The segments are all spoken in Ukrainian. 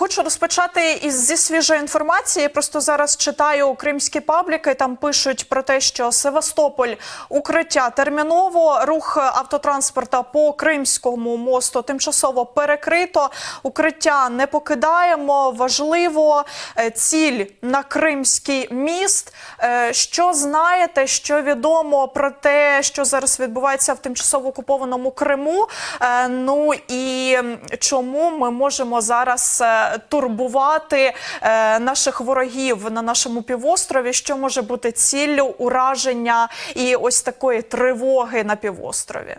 Хочу розпочати із зі свіжої інформації. Просто зараз читаю кримські пабліки. Там пишуть про те, що Севастополь укриття терміново рух автотранспорта по Кримському мосту тимчасово перекрито. Укриття не покидаємо. Важливо е, ціль на Кримський міст. Е, Що знаєте, що відомо про те, що зараз відбувається в тимчасово окупованому Криму? Е, Ну і чому ми можемо зараз турбувати е, наших ворогів на нашому півострові? Що може бути ціллю ураження і ось такої тривоги на півострові?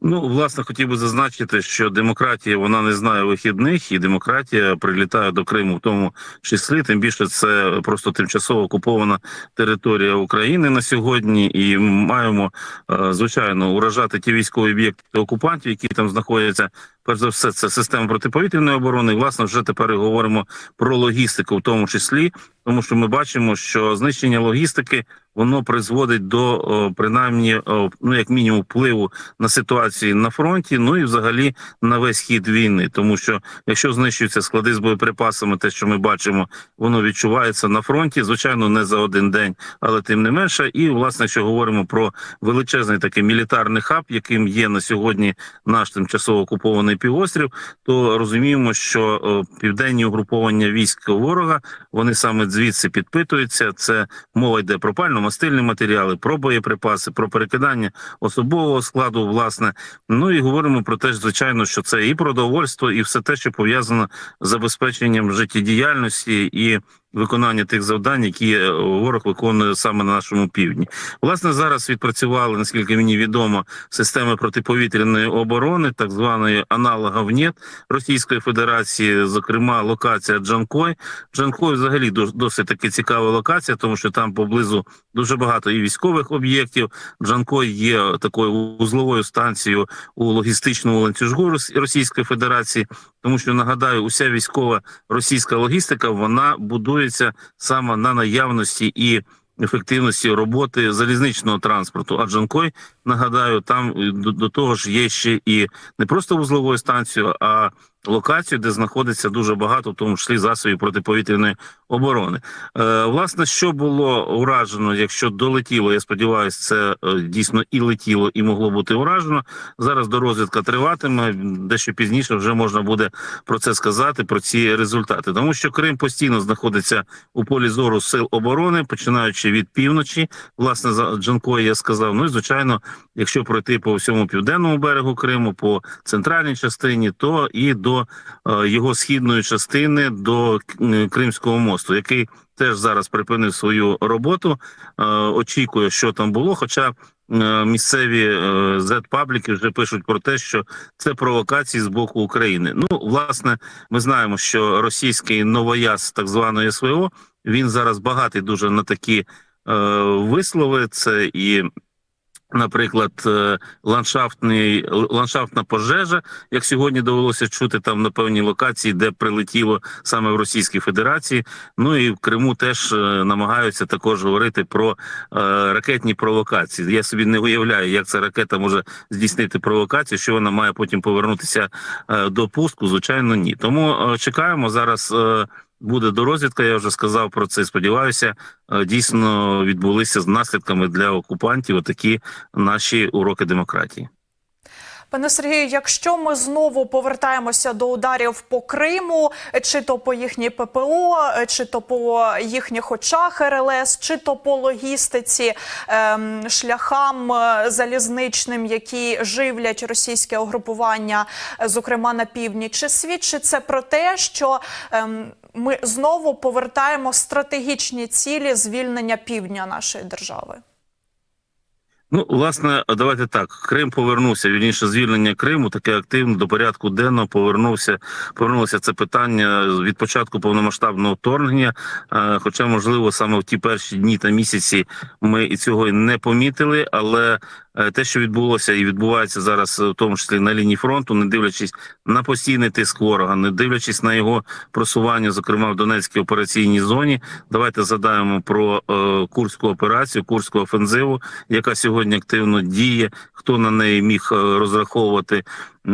Ну, власне, хотів би зазначити, що демократія вона не знає вихідних, і демократія прилітає до Криму в тому числі. Тим більше це просто тимчасово окупована територія України на сьогодні, і ми маємо е, звичайно уражати ті військові об'єкти окупантів, які там знаходяться. Перш за все, це система протиповітряної оборони. І, власне, вже тепер говоримо про логістику, в тому числі, тому що ми бачимо, що знищення логістики воно призводить до принаймні, ну як мінімум, впливу на ситуацію на фронті, ну і взагалі на весь хід війни. Тому що якщо знищуються склади з боєприпасами, те, що ми бачимо, воно відчувається на фронті. Звичайно, не за один день, але тим не менше. І власне, якщо говоримо про величезний такий мілітарний хаб, яким є на сьогодні наш тимчасово окупований півострів, то розуміємо, що південні угруповання військ ворога вони саме звідси підпитуються. Це мова йде про пально-мастильні матеріали, про боєприпаси, про перекидання особового складу. Власне, ну і говоримо про те, звичайно, що це і продовольство, і все те, що пов'язано з забезпеченням життєдіяльності і. Виконання тих завдань, які е, ворог виконує саме на нашому півдні, власне зараз відпрацювали, наскільки мені відомо, системи протиповітряної оборони, так званої аналогов НЕТ Російської Федерації, зокрема локація Джанкой. Джанкой взагалі досить таки цікава локація, тому що там поблизу дуже багато і військових об'єктів. Джанкой є такою вузловою станцією у логістичному ланцюжку Рос- Російської Федерації, тому що нагадаю, уся військова російська логістика вона будується саме на наявності і. Ефективності роботи залізничного транспорту, а Джанкой, нагадаю, там е, до, до того ж є ще і не просто вузловою станцією, а локацію, де знаходиться дуже багато, в тому числі засобів протиповітряної оборони. Е, власне, що було уражено, якщо долетіло, я сподіваюся, це е, дійсно і летіло, і могло бути уражено. Зараз дорозвідка триватиме. Дещо пізніше вже можна буде про це сказати, про ці результати, тому що Крим постійно знаходиться у полі зору сил оборони, починаючи від півночі. Власне, за Джанкою я сказав. Ну і звичайно, якщо пройти по всьому південному берегу Криму, по центральній частині, то і до е, його східної частини до Кримського мосту, який теж зараз припинив свою роботу. Е, очікує, що там було. Хоча е, місцеві Z-пабліки вже пишуть про те, що це провокації з боку України. Ну, власне, ми знаємо, що російський новояз так званої СВО він зараз багатий дуже на такі вислови. Це і Наприклад, е, ландшафтний ландшафтна пожежа, як сьогодні довелося чути там на певній локації, де прилетіло саме в Російській Федерації. Ну і в Криму теж е, намагаються також говорити про е, ракетні провокації. Я собі не уявляю, як ця ракета може здійснити провокацію, що вона має потім повернутися до пуску. Звичайно, ні. Тому чекаємо зараз. Буде дорозвідка, я вже сказав про це. Сподіваюся, е, дійсно відбулися з наслідками для окупантів отакі наші уроки демократії. Пане Сергію, якщо ми знову повертаємося до ударів по Криму, чи то по їхній ППО, чи то по їхніх очах РЛС, чи то по логістиці, ем, шляхам е, залізничним, які живлять російське угрупування, е, зокрема на півдні, чи свідчить це про те, що ем, ми знову повертаємо стратегічні цілі звільнення півдня нашої держави? Ну, власне, давайте так. Крим повернувся. Вірніше, звільнення Криму таке активно до порядку денного повернувся. Повернулося це питання від початку повномасштабного вторгнення. Е, Хоча, можливо, саме в ті перші дні та місяці ми і цього не помітили, але те, що відбулося і відбувається зараз, е, в тому числі на лінії фронту, не дивлячись на постійний тиск ворога, не дивлячись на його просування, зокрема в Донецькій операційній зоні. Давайте задаємо про е, курську операцію, курську офензиву, яка сьогодні активно діє. Хто на неї міг е, розраховувати е,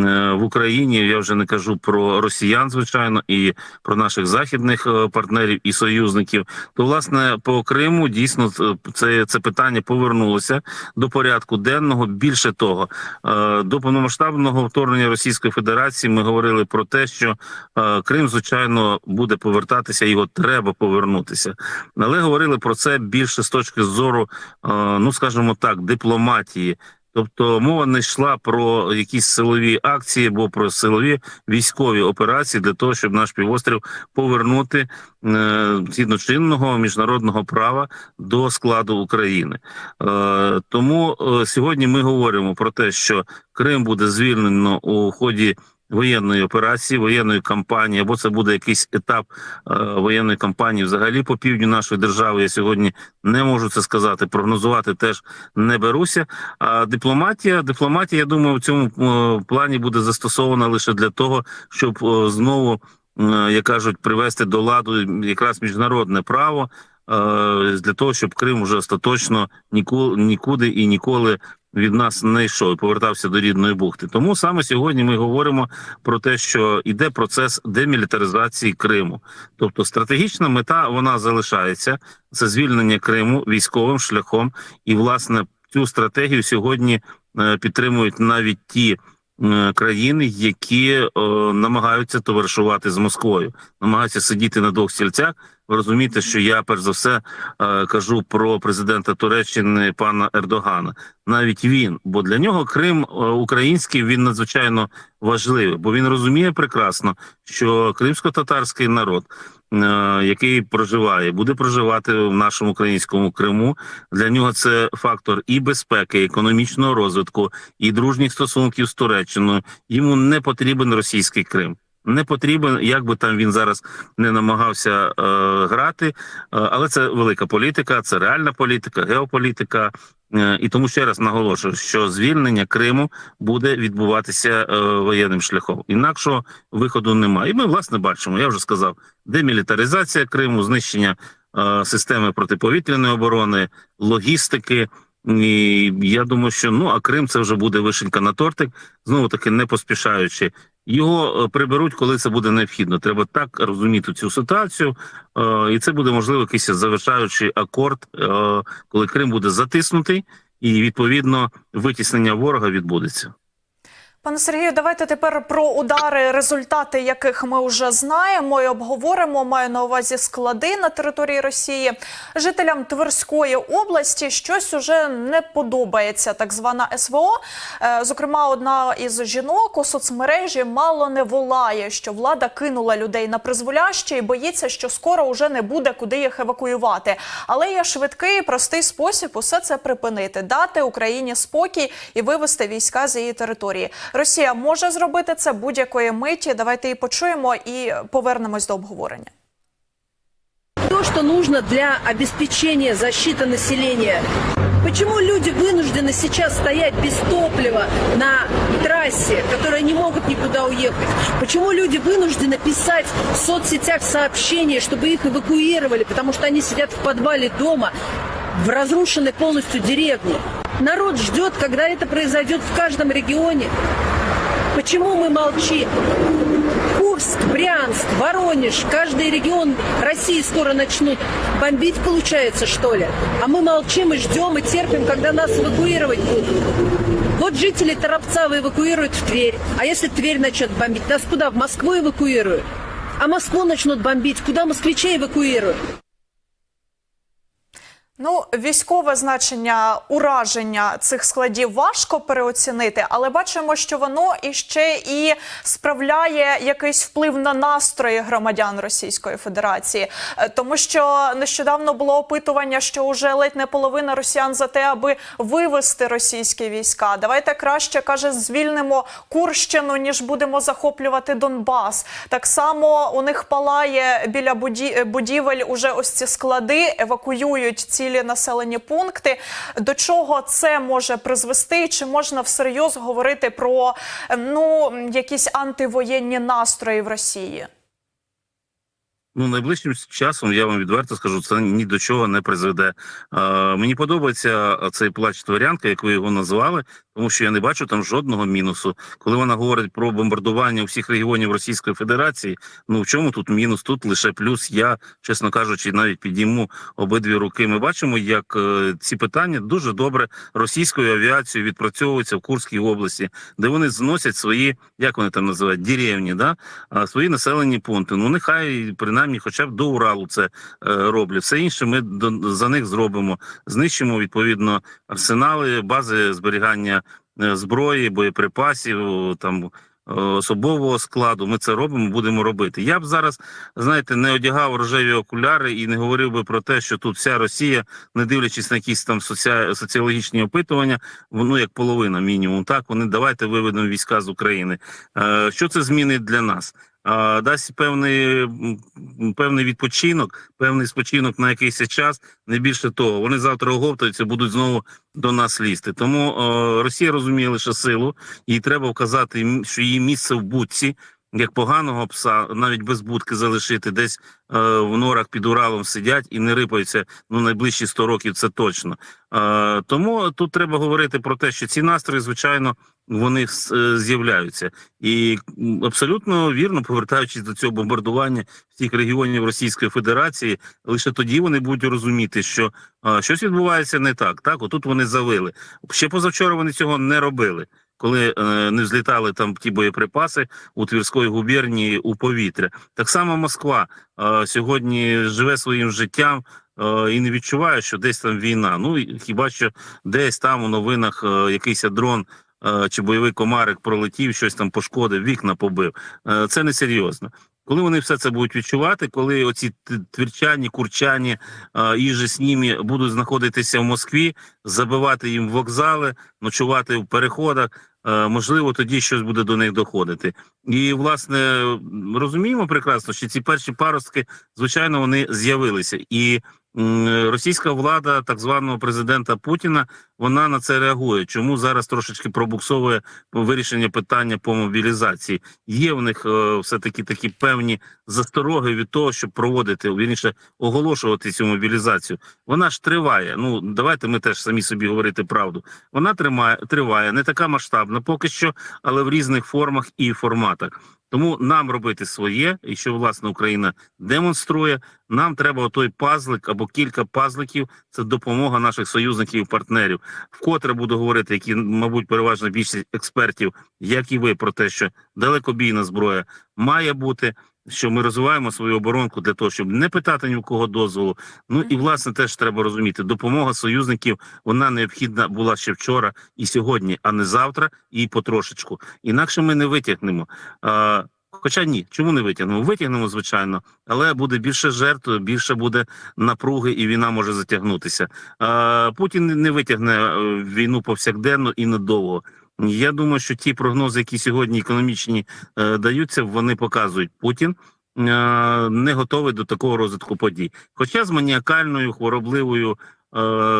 в Україні? Я вже не кажу про росіян, звичайно, і про наших західних е, партнерів і союзників. То власне по Криму дійсно е, це, це питання повернулося до порядку денного. Більше того, е, до повномасштабного вторгнення Російської Федерації ми говорили про те, що е, Крим, звичайно, буде повертатися, його треба повернутися. Але говорили про це більше з точки зору, е, ну скажімо так, дипломатії. Тобто мова не йшла про якісь силові акції або про силові військові операції для того, щоб наш півострів повернути е, чинного міжнародного права до складу України. Е, тому е, сьогодні ми говоримо про те, що Крим буде звільнено у ході воєнної операції, воєнної кампанії, або це буде якийсь етап е, воєнної кампанії взагалі по півдню нашої держави. Я сьогодні не можу це сказати. Прогнозувати теж не беруся. А дипломатія, дипломатія, я думаю, в цьому е, плані буде застосована лише для того, щоб е, знову, е, як кажуть, привести до ладу якраз міжнародне право. Е, Для того щоб Крим вже остаточно ніку- нікуди і ніколи від нас не йшов і повертався до рідної бухти. Тому саме сьогодні ми говоримо про те, що йде процес демілітаризації Криму. Тобто стратегічна мета вона залишається це звільнення Криму військовим шляхом, і власне цю стратегію сьогодні е, підтримують навіть ті. е, Країни, які е, намагаються товаришувати з Москвою, намагаються сидіти на двох стільцях. Ви розумієте, що я перш за все е, кажу про президента Туреччини пана Ердогана. Навіть він, бо для нього Крим е, український він надзвичайно важливий, бо він розуміє прекрасно, що кримсько-татарський народ, е, який проживає, буде проживати в нашому українському Криму. Для нього це фактор і безпеки, і економічного розвитку, і дружніх стосунків з Туреччиною. Йому не потрібен російський Крим. Не потрібен, як би там він зараз не намагався е, грати, е, але це велика політика, це реальна політика, геополітика. Е, і тому ще раз наголошую, що звільнення Криму буде відбуватися е, воєнним шляхом. Інакшого виходу немає. І ми власне бачимо. Я вже сказав: демілітаризація Криму, знищення е, системи протиповітряної оборони, логістики. І я думаю, що ну а Крим це вже буде вишенька на тортик, знову таки не поспішаючи. Його е, приберуть, коли це буде необхідно. Треба так розуміти цю ситуацію, е, і це буде можливо якийсь завершаючий акорд, е, коли Крим буде затиснутий, і відповідно витіснення ворога відбудеться. Пане Сергію, давайте тепер про удари, результати яких ми вже знаємо і обговоримо. Маю на увазі склади на території Росії. Жителям Тверської області щось уже не подобається. Так звана СВО. Е, Зокрема, одна із жінок у соцмережі мало не волає, що влада кинула людей на призволяще і боїться, що скоро вже не буде куди їх евакуювати. Але є швидкий, простий спосіб усе це припинити, дати Україні спокій і вивести війська з її території. Росія може зробити це будь-якої миті. Давайте її почуємо і повернемось до обговорення. То, что нужно для обеспечения защиты населения. Почему люди вынуждены сейчас стоять без топлива на трассе, которые не могут никуда уехать? Почему люди вынуждены писать в соцсетях сообщения, чтобы их эвакуировали, потому что они сидят в подвале дома в разрушенной полностью деревне? Народ ждет, когда это произойдет в каждом регионе. Почему мы молчим? Курск, Брянск, Воронеж, каждый регион России скоро начнут бомбить, получается, что ли? А мы молчим и ждем, и терпим, когда нас эвакуировать будут. Вот жители Торопцава эвакуируют в Тверь. А если Тверь начнет бомбить, нас куда? В Москву эвакуируют? А Москву начнут бомбить, куда москвичей эвакуируют? Ну, військове значення ураження цих складів важко переоцінити, але бачимо, що воно іще і справляє якийсь вплив на настрої громадян Російської Федерації, Е, тому що нещодавно було опитування, що вже ледь не половина росіян за те, аби вивести російські війська. Давайте краще каже, звільнимо Курщину, ніж будемо захоплювати Донбас. Так само у них палає біля будівель уже ось ці склади, евакуюють ці цілі населені пункти. До чого це може призвести? Чи можна всерйоз говорити про ну якісь антивоєнні настрої в Росії? Ну, найближчим часом я вам відверто скажу, це ні до чого не призведе. Е, мені подобається цей плач Творянка, як ви його назвали, тому що я не бачу там жодного мінусу. Коли вона говорить про бомбардування всіх регіонів Російської Федерації, ну в чому тут мінус? Тут лише плюс. Я, чесно кажучи, навіть підійму обидві руки. Ми бачимо, як е, ці питання дуже добре російською авіацією відпрацьовуються в Курській області, де вони зносять свої, як вони там називають, деревні, да? свої населені пункти. Ну нехай принаймні, хоча б до Уралу це е, роблять. Все інше ми за них зробимо. Знищимо відповідно арсенали, бази зберігання е, зброї, боєприпасів, там. Особового складу ми це робимо, будемо робити. Я б зараз, знаєте, не одягав рожеві окуляри і не говорив би про те, що тут вся Росія, не дивлячись на якісь там соціа... соціологічні опитування, ну як половина мінімум. Так вони давайте виведемо війська з України. Е, Що це змінить для нас? Дасть певний, певний відпочинок, певний спочинок на якийсь час. Не більше того, вони завтра оговтаються, будуть знову до нас лізти. Тому Росія розуміє лише силу, їй треба вказати, що її місце в будці. Як поганого пса, навіть без будки залишити, десь е, в норах під Уралом сидять і не рипаються ну найближчі 100 років. Це точно. Е, тому тут треба говорити про те, що ці настрої, звичайно, вони е, з'являються, і абсолютно вірно повертаючись до цього бомбардування всіх регіонів Російської Федерації, лише тоді вони будуть розуміти, що е, щось відбувається не так. Так, отут вони завили. Ще позавчора вони цього не робили. Коли е, не взлітали там ті боєприпаси у Тверської губернії у повітря, так само Москва е, сьогодні живе своїм життям е, і не відчуває, що десь там війна. Ну хіба що десь там у новинах е, якийсь дрон е, чи бойовий комарик пролетів, щось там пошкодив, вікна побив. Це несерйозно. Коли вони все це будуть відчувати, коли оці твірчані, курчані і же з ними будуть знаходитися в Москві, забивати їм вокзали, ночувати в переходах. Е, Можливо, тоді щось буде до них доходити, і власне розуміємо прекрасно, що ці перші паростки, звичайно, вони з'явилися, і російська влада, так званого президента Путіна, вона на це реагує. Чому зараз трошечки пробуксовує вирішення питання по мобілізації? Є в них е, все таки такі певні застороги від того, щоб проводити вірніше оголошувати цю мобілізацію. Вона ж триває. Ну давайте ми теж самі собі говорити правду. Вона тримає триває, не така масштабна поки що, але в різних формах і форматах. Тому нам робити своє, і що власне Україна демонструє. Нам треба той пазлик або кілька пазликів. Це допомога наших союзників і партнерів. Вкотре буду говорити, які мабуть переважно більшість експертів, як і ви, про те, що далекобійна зброя має бути. Що ми розвиваємо свою оборонку для того, щоб не питати ні в кого дозволу. Ну і власне теж треба розуміти, допомога союзників вона необхідна була ще вчора і сьогодні, а не завтра, і потрошечку. Інакше ми не витягнемо. А, Хоча ні, чому не витягнемо? Витягнемо, звичайно, але буде більше жертв, більше буде напруги, і війна може затягнутися. А, Путін не витягне е, війну повсякденно і надовго. Я думаю, що ті прогнози, які сьогодні економічні е, даються, вони показують Путін. е, Не готовий до такого розвитку подій. Хоча з маніакальною, хворобливою е,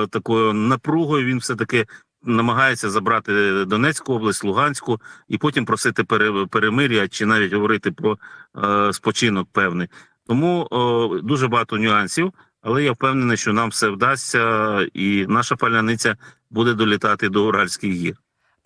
такою напругою він все таки намагається забрати Донецьку область, Луганську і потім просити пере- перемир'я чи навіть говорити про е, спочинок певний. Тому е, дуже багато нюансів, але я впевнений, що нам все вдасться, і наша паляниця буде долітати до Уральських гір.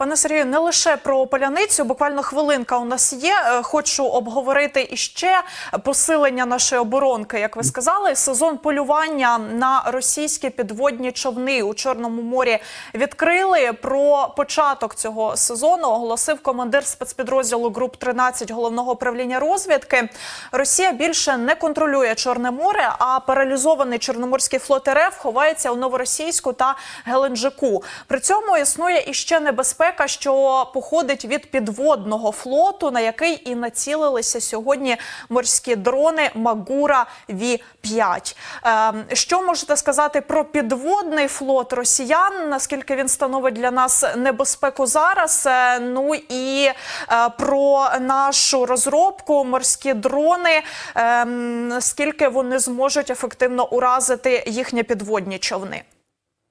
Пане Сергію, не лише про поляницю, буквально хвилинка у нас є. Е, Хочу обговорити іще посилення нашої оборонки. Як ви сказали, сезон полювання на російські підводні човни у Чорному морі відкрили. Про початок цього сезону оголосив командир спецпідрозділу груп 13 головного управління розвідки. Росія більше не контролює Чорне море, а паралізований Чорноморський флот РФ ховається у Новоросійську та Геленджику. При цьому існує іще небезпека небезпека, що походить від підводного флоту, на який і націлилися сьогодні морські дрони Магура Ві 5 Ем, Що можете сказати про підводний флот росіян? Наскільки він становить для нас небезпеку зараз? Е, Ну і е, про нашу розробку морські дрони, ем, скільки вони зможуть ефективно уразити їхні підводні човни?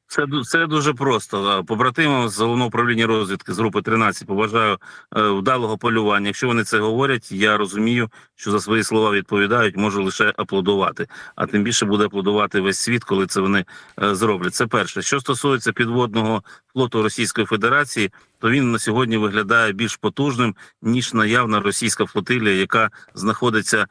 Це це дуже просто. Побратимам з головного управління розвідки з групи 13 побажаю е, вдалого полювання. Якщо вони це говорять, я розумію, що за свої слова відповідають, можу лише аплодувати. А тим більше буде аплодувати весь світ, коли це вони е, зроблять. Це перше. Що стосується підводного флоту Російської Федерації, то він на сьогодні виглядає більш потужним ніж наявна російська флотилія, яка знаходиться е,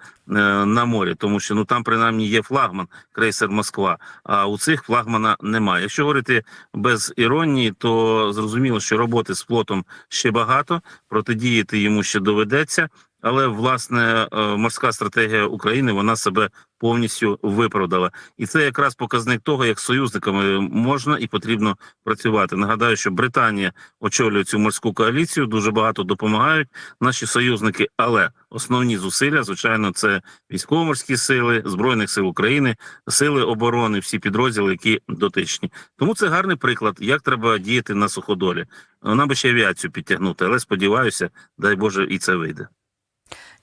на морі, тому що ну там принаймні є флагман крейсер Москва. А у цих флагмана немає. Якщо говорити без іронії, то зрозуміло, що роботи з флотом ще багато, протидіяти йому ще доведеться. Але власне е, морська стратегія України вона себе повністю виправдала, і це якраз показник того, як союзниками можна і потрібно працювати. Нагадаю, що Британія очолює цю морську коаліцію, дуже багато допомагають наші союзники, але основні зусилля, звичайно, це військово-морські сили збройних сил України, сили оборони, всі підрозділи, які дотичні. Тому це гарний приклад, як треба діяти на суходолі. Нам би ще авіацію підтягнути, але сподіваюся, дай Боже, і це вийде.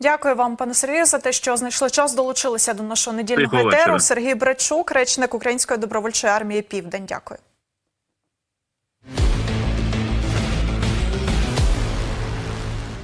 Дякую вам, пане Сергію, за те, що знайшли час, долучилися до нашого недільного етеру. Сергій Бречук, речник Української добровольчої армії Південь. Дякую.